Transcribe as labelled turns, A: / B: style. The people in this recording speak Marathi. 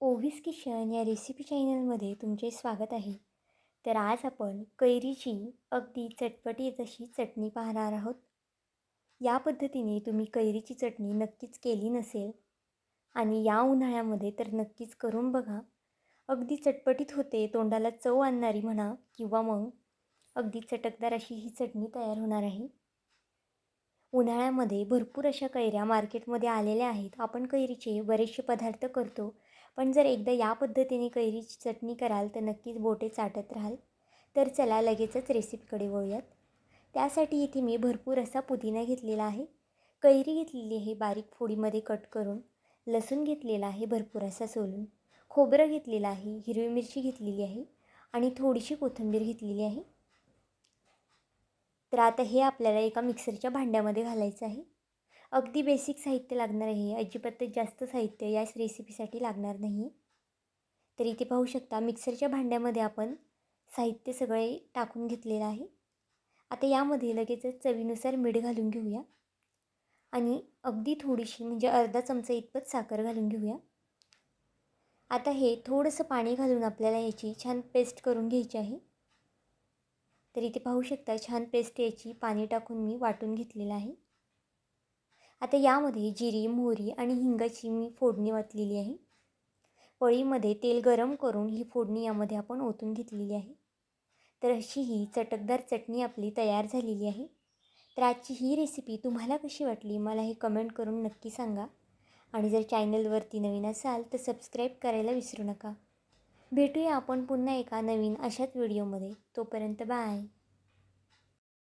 A: ओव्हिस किचन या रेसिपी चॅनलमध्ये तुमचे स्वागत आहे. तर आज आपण कैरीची अगदी चटपटीत अशी चटणी पाहणार आहोत. या पद्धतीने तुम्ही कैरीची चटणी नक्कीच केली नसेल आणि या उन्हाळ्यामध्ये तर नक्कीच करून बघा. अगदी चटपटीत होते तोंडाला चव आणणारी म्हणा किंवा मग अगदी चटकदार अशी ही चटणी तयार होणार आहे. उन्हाळ्यामध्ये भरपूर अशा कैऱ्या मार्केटमध्ये आलेल्या आहेत. आपण कैरीचे बरेचसे पदार्थ करतो. पण जर एकदा या पद्धतीने कैरीची चटणी कराल तर नक्कीच बोटे चाटत राहाल. तर चला लगेचच रेसिपीकडे वळूयात. त्यासाठी इथे मी भरपूर असा पुदिना घेतलेला आहे. कैरी घेतलेली आहे बारीक फोडीमध्ये कट करून. लसूण घेतलेला आहे भरपूर असा सोलून. खोबरं घेतलेलं आहे हिरवी मिरची घेतलेली आहे आणि थोडीशी कोथिंबीर घेतलेली आहे. तर आता हे आपल्याला एका मिक्सरच्या भांड्यामध्ये घालायचं आहे. अगदी बेसिक साहित्य लागणार आहे अजिबात जास्त साहित्य याच रेसिपीसाठी लागणार नाही. तर इथे पाहू शकता मिक्सरच्या भांड्यामध्ये आपण साहित्य सगळे टाकून घेतलेलं आहे. आता यामध्ये लगेचच चवीनुसार मीठ घालून घेऊया. आणि अगदी थोडीशी म्हणजे अर्धा चमचा इतपत साखर घालून घेऊया. आता हे थोडंसं पाणी घालून आपल्याला याची छान पेस्ट करून घ्यायची आहे. तर इथे पाहू शकता छान पेस्ट याची पाणी टाकून मी वाटून घेतलेलं आहे. आता यामध्ये जिरी मोहरी आणि हिंगाची मी फोडणी वाटलेली आहे. पळीमध्ये तेल गरम करून ही फोडणी यामध्ये आपण ओतून घेतलेली आहे. तर अशी ही चटकदार चटणी आपली तयार झालेली आहे. तर आजची ही रेसिपी तुम्हाला कशी वाटली मला हे कमेंट करून नक्की सांगा. आणि जर चॅनलवरती नवीन असाल तर सबस्क्राईब करायला विसरू नका. भेटूया आपण पुन्हा एका नवीन अशाच व्हिडिओमध्ये. तोपर्यंत बाय.